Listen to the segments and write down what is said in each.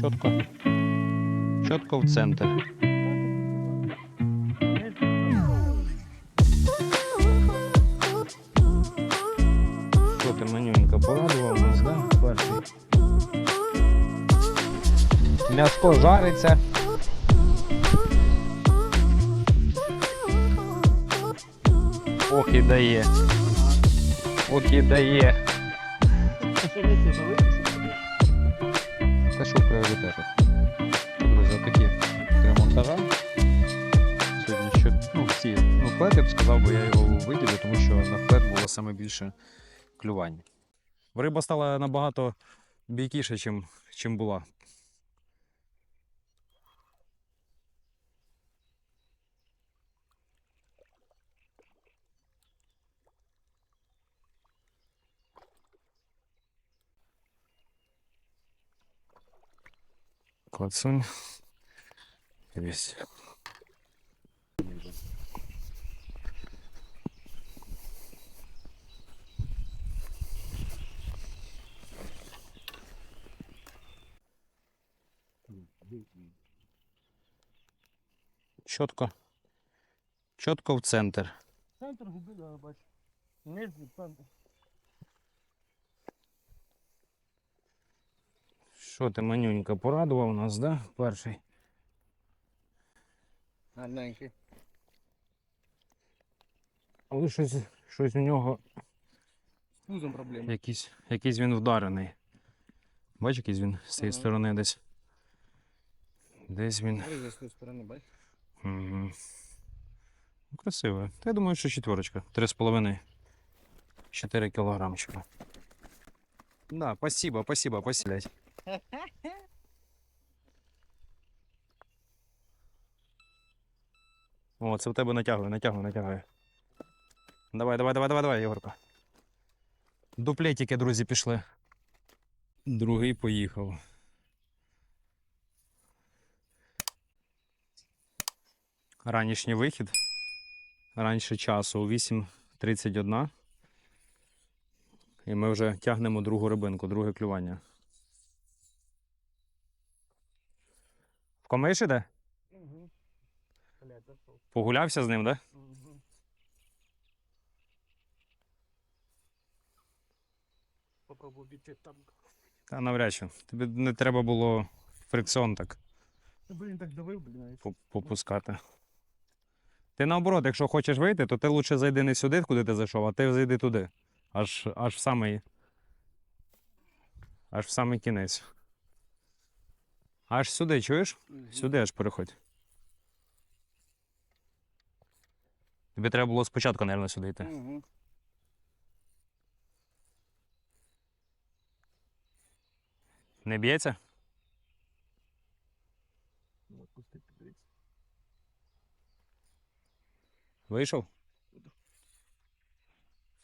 Чітко. Чітко в центр. Що ти манюнька порадував нас, да? Перший. М'яско жариться. Ох і дає. Ох і дає. Я б сказав, бо я його виділю, тому що на флет було саме більше клювань. Риба стала набагато бійкіше, чим, чим була. Клацунь. Весь. Чітко. Чітко в центр. Центр губи, да, бачу. Нижній центр. Що ти, манюнька, порадував нас, да? Перший. Гарненький. Але щось, щось у нього З пузом проблеми. якийсь, якийсь він вдарений. Бачиш, якийсь він з цієї Ага. сторони десь. Десь він. Угу. Красиво. Та я думаю, що четверочка. Три з половиною. Чотири кілограмчика. Да, спасибо, спасибо, посілять. О, це в тебе натягує, натягує, натягує. Давай, давай, давай, давай, давай, Єгорка. Дуплетики, друзі, пішли. Другий поїхав. Ранішній вихід. Раніше часу о 8.31. І ми вже тягнемо другу рибинку, друге клювання. В комиш іде? Угу. Погулявся з ним, так? Да? Угу. Попробую бити там. Та навряд чи. Тобі не треба було фрикціон так Блін, так давив, блін. попускати. Ти наоборот, якщо хочеш вийти, то ти лучше зайди не сюди, куди ти зайшов, а ти зайди туди. Аж, аж в самий. Аж в самий кінець. Аж сюди, чуєш? Сюди аж переходь. Тобі треба було спочатку, мабуть, сюди йти. Угу. Не б'ється? Вийшов?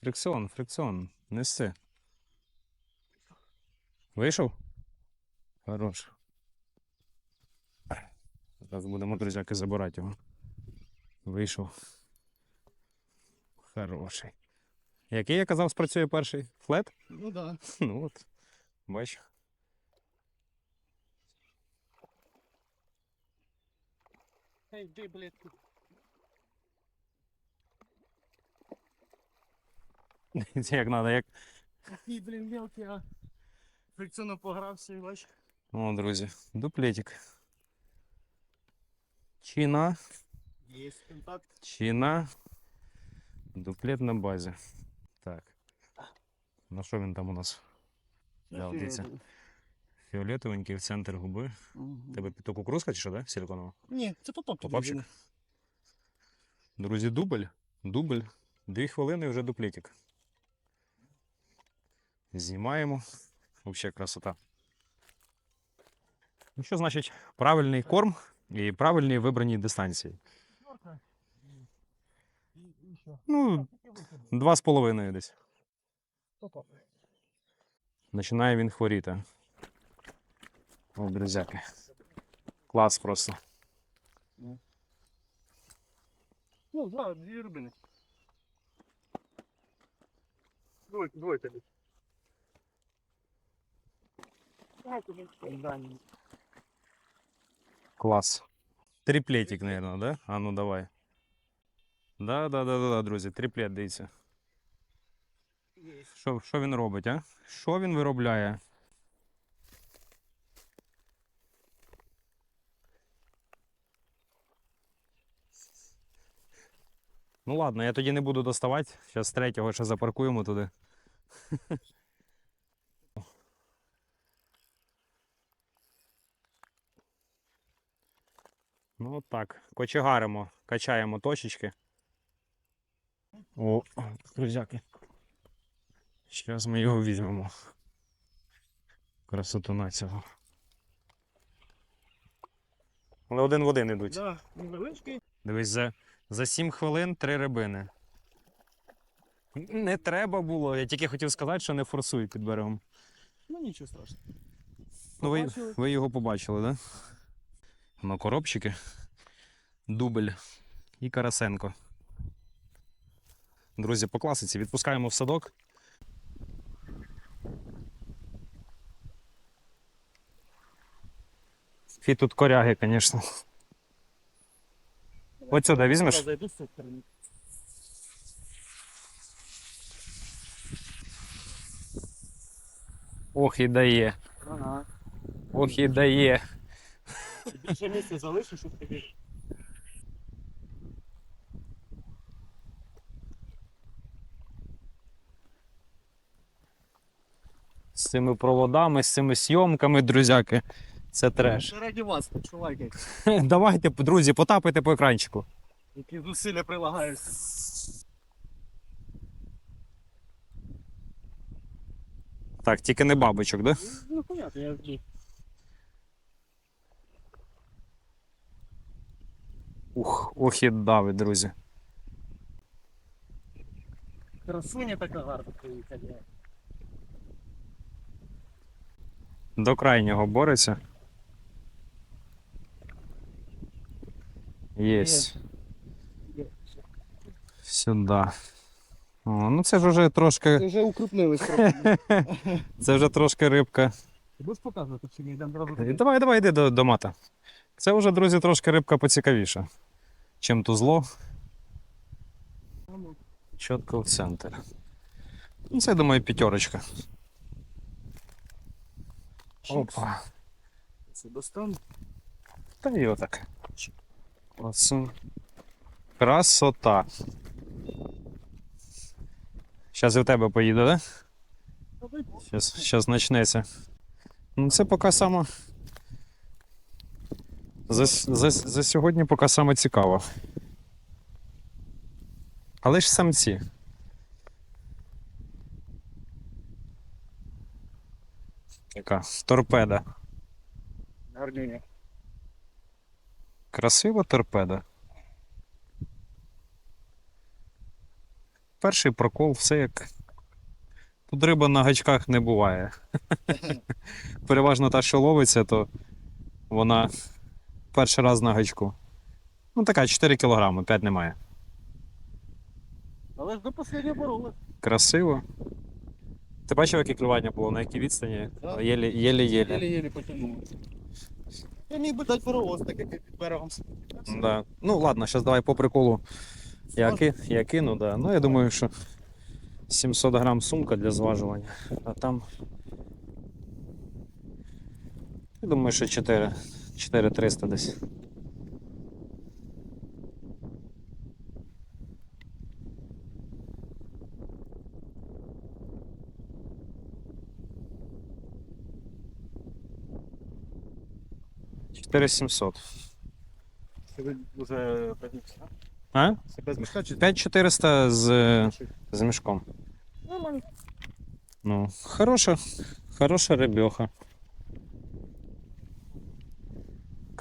Фрикціон, фрикціон. Неси. Вийшов? Хорош. Зараз будемо, друзяки, забирати його. Вийшов. Хороший. Який я казав, спрацює перший? Флет? Ну да. Ну от. Бач. Ей, йди, блядь, Це як треба, як. Такий, блін, мелкий, а. Фрикціоном погрався, і бач. О, друзі, дуплетик. Чина. Є контакт. Чина. Дуплет на базі. Так. На що він там у нас? Да, дивіться. Фіолетовенький в центр губи. Мгм. Тебе то кукурузка чи що, да? Силиконова? Ні, це попап. Попапчик? Друзі, дубль. Дубль. Дві хвилини і вже дуплетик. Знімаємо. Взагалі красота. Ну що значить правильний корм і правильні вибрані дистанції? Ну, два з половиною десь. Починає він хворіти. О, друзяки. Клас просто. Ну, два, дві рибини. Двойка, двойка десь. А, тобі. Дані. Клас. Триплетик, наверное, да? А ну давай. Да, да, да, да, да, друзі, триплет, дивіться. Що, що він робить, а? Що він виробляє? Ну ладно, я тоді не буду доставати. Зараз третього ще запаркуємо туди. Ну от так. Кочегаримо, качаємо точечки. О, друзяки. Зараз ми його візьмемо. Красоту на цього. Але один в один ідуть. Да, невеличкий. Дивись, за, за 7 хвилин три рибини. Не треба було. Я тільки хотів сказати, що не форсуй під берегом. Ну нічого страшного. Ну, ви, ви його побачили, так? Да? Ну, коробчики. Дубль і Карасенко. Друзі, по класиці відпускаємо в садок. Фі тут коряги, звісно. От сюди візьмеш? Ох і дає. Ох і дає. Більше місця залишу, щоб тобі. З цими проводами, з цими зйомками, друзяки. Це треш. Це раді вас, чувайки, Давайте, друзі, потапайте по екранчику. які зусилля прилагають. Так, тільки не бабочок, да? Ну, понятно, я Ух, ох і дави, друзі. Красуня така гарна приїхала. До крайнього бореться. Єсть. Є. Сюди. О, ну це ж вже трошки. Ти вже укрупнились трохи. Це вже трошки рибка. Ти будеш показувати, чи ні? Давай, давай, йди до, до мата. Це вже, друзі, трошки рибка поцікавіша. Чим тузло. Ну, Чітко в центр. Ну, це, думаю, п'ятерочка. Опа. Це достану. Та і отак. Оце. Красота. Зараз і в тебе поїде, да? Щас почнеться. Ну, це поки саме. За, за, за сьогодні поки саме цікаво. Але ж самці. Яка торпеда. Гарнюня. Красива торпеда. Перший прокол, все як. Тут риба на гачках не буває. Переважно та, що ловиться, то вона перший раз на гачку. Ну, така 4 кілограми, 5 немає. Але ж до останнього боролись. Красиво. Ти бачив, яке клювання було, на якій відстані? Єлі-єлі. Єлі-єлі потягнули. Я міг би дати паровоз, так як під берегом. Да. Ну ладно, зараз давай по приколу. Я, ки, я кину, да. Ну я думаю, що 700 грам сумка для зважування. А там. Я думаю, що 4. 4300 десь. Чотири сімсот. Це ви вже подивіться. А? Мішка чи 5400 з, з мішком. Нормально. Ну, хороша, хороша рибьоха.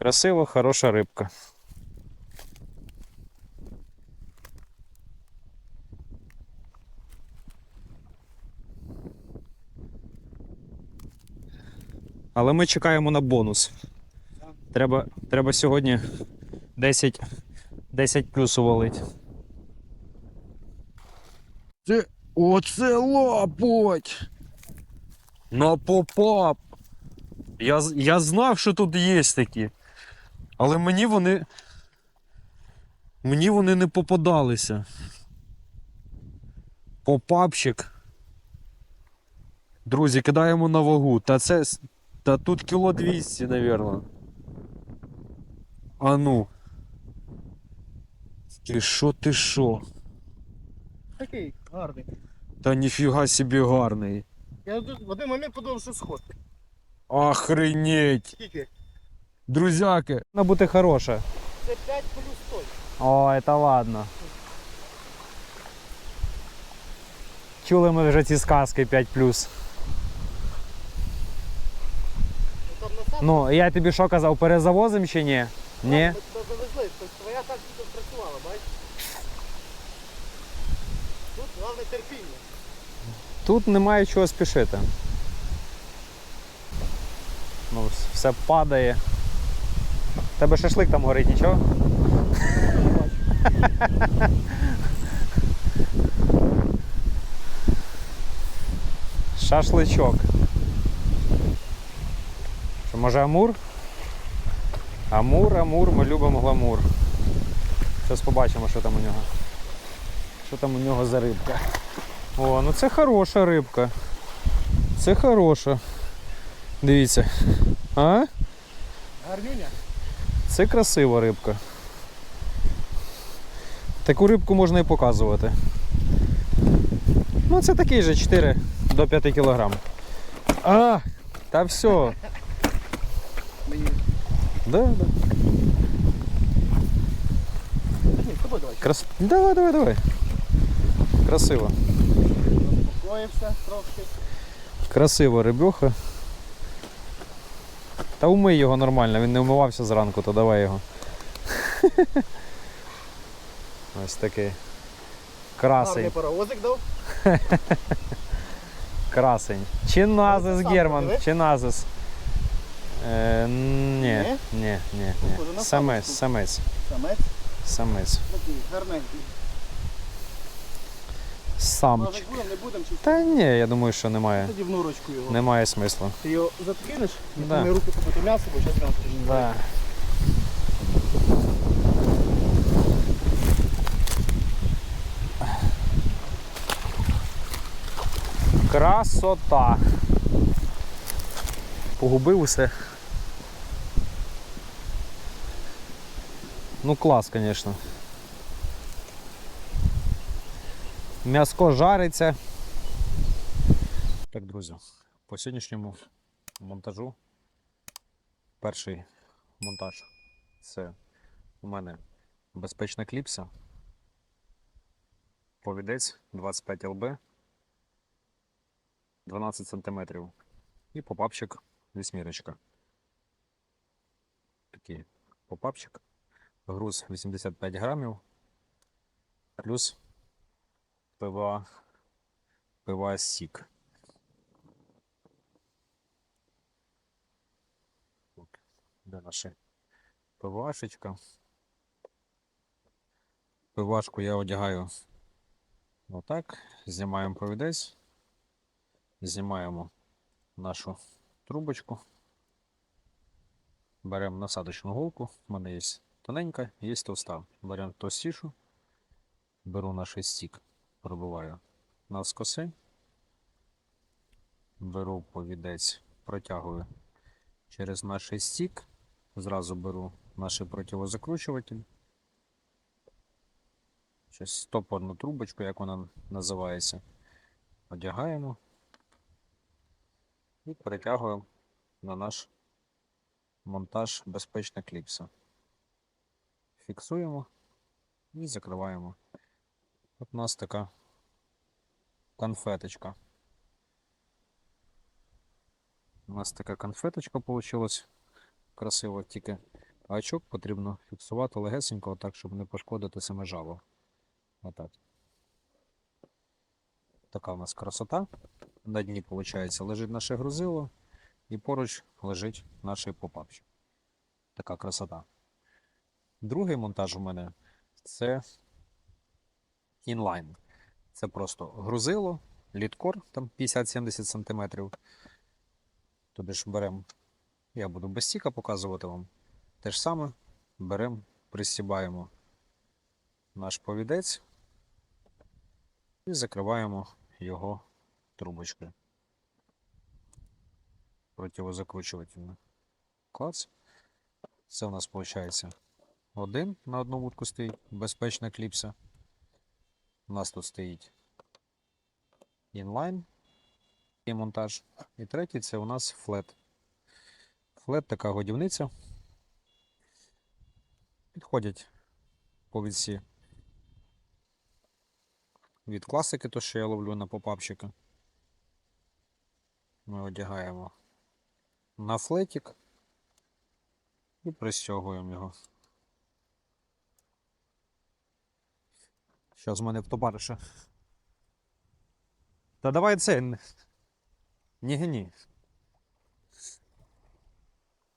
Красива, хороша рибка. Але ми чекаємо на бонус. Треба, треба сьогодні 10, 10 плюсу валить. Оце лапоть! На попап! Я, я знав, що тут є такі. Але мені вони. Мені вони не попадалися. Попапчик. Друзі, кидаємо на вагу. Та це. Та тут кіло 200, напевно. А ну. Ти що, ти що? Такий гарний. Та ніфіга собі гарний. Я тут в один момент подумав, що сход. Охренеть! Скільки? Друзяки! Вона бути хороша. Це 5 плюс 100. О, это ладно. Чули ми вже ці сказки 5 Ну, Там на сам Ну, я тобі що казав, перезавозим чи ні? Ні. ми завезли, тобто твоя так тут працювала, бачиш? Тут головне терпіння. Тут немає чого спішити. Ну, все падає. Тебе шашлик там горить, нічого? Шашличок. Що, може Амур? Амур, Амур, ми любимо гламур. Зараз побачимо, що там у нього. Що там у нього за рибка. О, ну це хороша рибка. Це хороша. Дивіться. А? Гарнюня. Це красива рибка. Таку рибку можна і показувати. Ну, це такий же 4 до 5 кг. А, та все. Да, да. Крас... Давай, давай, давай. Красиво. Заспокоївся трошки. Красива рибьоха. Та умий його нормально, він не вмивався зранку, то давай його. Ось такий. Красень. паровозик дав. Красень. Чиназис, Герман, чиназис. Е, ні, Ні? ні, ні, Самець, самець, Самець. самець. Такий гарненький. Самчик. Мазик не будемо чи Та ні, я думаю, що немає. тоді в норочку його. Немає смислу. Ти його заткинеш, Да. да. руки побити м'ясо, бо зараз нам трішки. Да. Красота. Погубив усе. Ну клас, звісно. М'яско жариться. Так, друзі, по сьогоднішньому монтажу Перший монтаж це у мене безпечна кліпса, повідець 25 лб 12 см і попапчик вісьмірочка. Такий попапчик, груз 85 грамів, плюс пива, пива сік. Тут, де наша пивашечка. Пивашку я одягаю отак. Знімаємо провідець. Знімаємо нашу трубочку. Беремо насадочну голку. У мене є тоненька, є товста. Беремо товстішу. Беру наш стік, пробиваю навскоси. Беру повідець, протягую через наш стік. Зразу беру наш противозакручуватель. Щось стопорну трубочку, як вона називається. Одягаємо і перетягуємо на наш монтаж безпечна кліпса. Фіксуємо і закриваємо. От у нас така конфеточка. У нас така конфеточка получилась красиво, тільки гачок потрібно фіксувати легесенько, так, щоб не пошкодити саме жало. Отак. Така у нас красота. На дні, виходить, лежить наше грузило, і поруч лежить наш попапчик. Така красота. Другий монтаж у мене це інлайн. Це просто грузило, літкор там 50-70 см. Тобі ж беремо, я буду без стіка показувати вам. Те ж саме, беремо, пристібаємо наш повідець і закриваємо його трубочкою. Противозакручувательно. Клац. Це у нас виходить один на одну вудку стоїть, безпечна кліпса. У нас тут стоїть інлайн і монтаж. І третій це у нас флет. Флет така годівниця. Підходять повідці від класики, то що я ловлю на попапчика. Ми одягаємо на флетик і пристягуємо його. Зараз в мене в товариша. Та давай це. Не гні.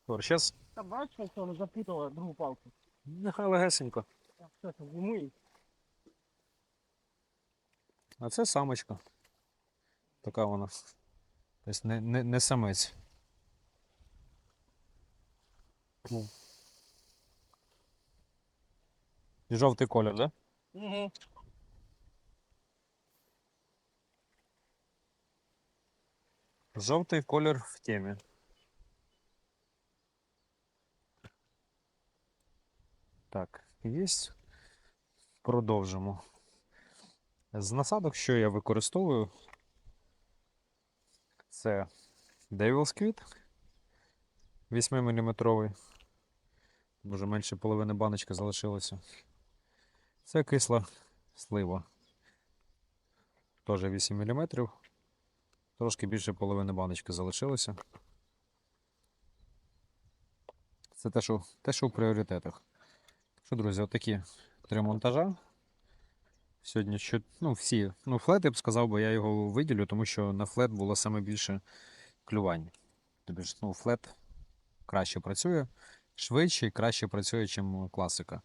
Зараз Та бачиш, що вона запутала другу палку. нехай легесенько. Так, все, там зимує. А це самочка. Така вона. Тобто не, не, не самець. Ну. Жовтий колір, да? Угу. Жовтий колір в темі. Так, є. Продовжимо. З насадок, що я використовую, це Devil's Quid 8 мм. Може менше половини баночки залишилося. Це кисла слива. Теж 8 мм. Трошки більше половини баночки залишилося. Це те, що, те, що в пріоритетах. Що, друзі, отакі три монтажа. Сьогодні що, ну, всі. Ну, флет, я б сказав, бо я його виділю, тому що на флет було саме більше клювань. Тобі ж, ну, флет краще працює, швидше і краще працює, ніж класика.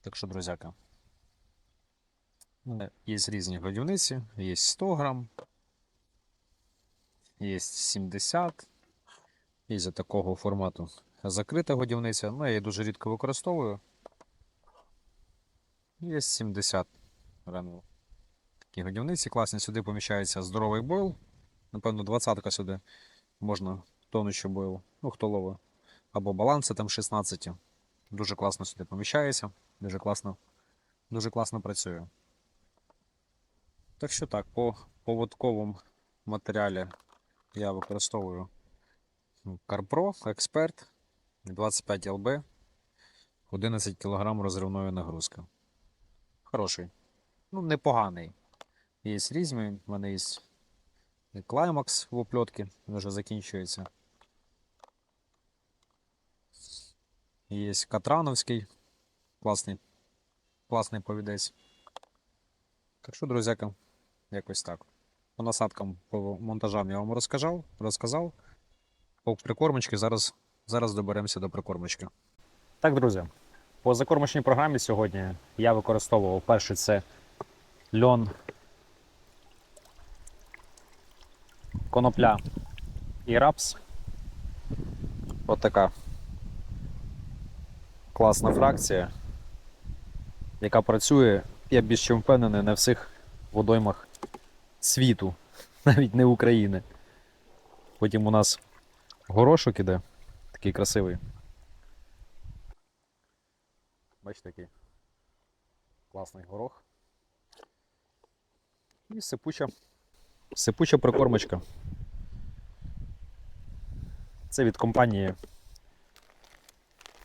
Так що, друзяка. Є різні годівниці, є 100 грам, є 70, є за такого формату закрита годівниця. Ну, я її дуже рідко використовую. Є 70 грамів. Такі годівниці класні. Сюди поміщається здоровий бойл. Напевно, 20-ка сюди можна тонущий бойл, ну хто ловить. Або баланси там 16. Дуже класно сюди поміщається, дуже класно, дуже класно працює. Так що так, по поводковому матеріалі я використовую CarPro Expert 25 LB 11 кг розривної нагрузки. Хороший. Ну, непоганий. Є різні, в мене є Climax в опльотки, він вже закінчується. Є Катрановський, класний, класний повідець. Так що, друзяка, якось так. По насадкам, по монтажам я вам розказав. розказав. По прикормочці зараз, зараз доберемося до прикормочки. Так, друзі, по закормочній програмі сьогодні я використовував перше це льон, конопля і рапс. От така класна фракція, яка працює, я більш чим впевнений, на всіх водоймах світу, навіть не України. Потім у нас горошок іде, такий красивий. Бачите, такий класний горох. І сипуча, сипуча прикормочка. Це від компанії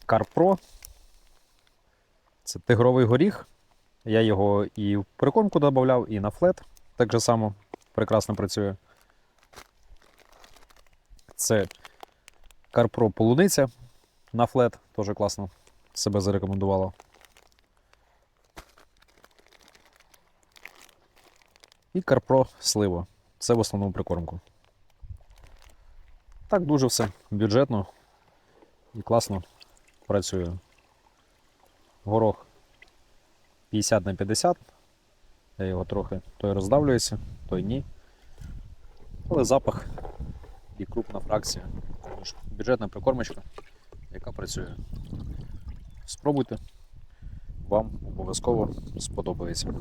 CarPro. Це тигровий горіх. Я його і в прикормку додавав, і на флет. Так же само прекрасно працює. Це CarPro полуниця на флет, теж класно себе зарекомендувала. І CarPro слива. Це в основному прикормку. Так дуже все бюджетно і класно працює. Горох 50 на 50. Я його трохи той роздавлюється, той ні. Але запах і крупна фракція. Бюджетна прикормочка. яка працює. Спробуйте, вам обов'язково сподобається.